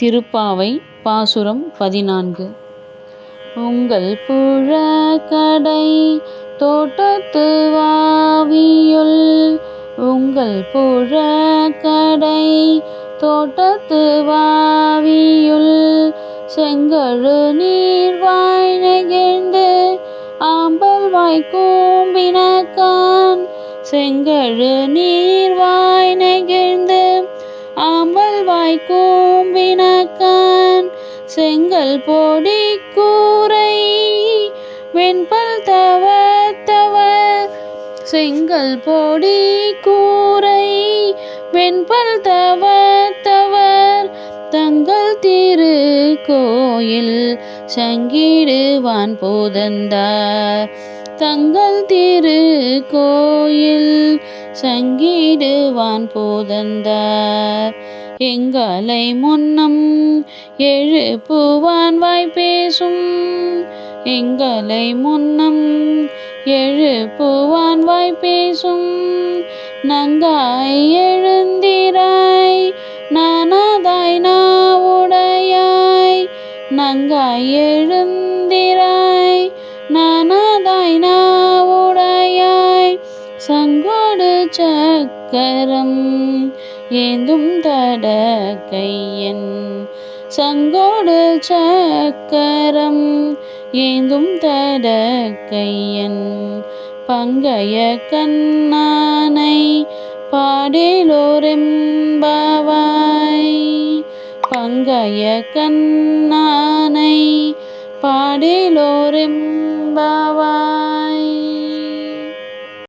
திருப்பாவை பாசுரம் பதினான்கு. உங்கள் புழக்கடை தோட்டத்து வாவியுள் உங்கள் புழக்கடை தோட்டத்து வாவியுள் செங்கழு நீர்வாய் நெகிழ்ந்து ஆம்பல் வாய் கூம்பினக்கான் செங்கழு நீர்வாய் நெகிழ்ந்து ஆம்பல் வினக்கான் செங்கல் பொடி கூரை வெண்பல் தவத்தவர். செங்கல் பொடி கூரை வெண்பல் தவத்தவர். தங்கள் திரு கோயில் சங்கிடுவான் போதந்தார். தங்கள் திரு கோயில் சங்கிடுவான் போதந்தார். எங்களை முன்னம் எழுப்புவான் வாய்ப்பேசும். எங்களை முன்னம் எழுப்புவான் வாய்ப்பேசும். நங்காய் எழுந்திராய் நானாதாய் நாவுடையாய். நங்காய் எழுந்திராய் நானாதாய் நா சக்கரம் ஏந்தும் தட கையன் சங்கோடு சக்கரம் ஏந்தும் தட கையன் பங்கைய கண்ணானை பாடேலோரெம்பாவாய். பங்கைய கண்ணானை பாடேலோரெம்பாவாய்.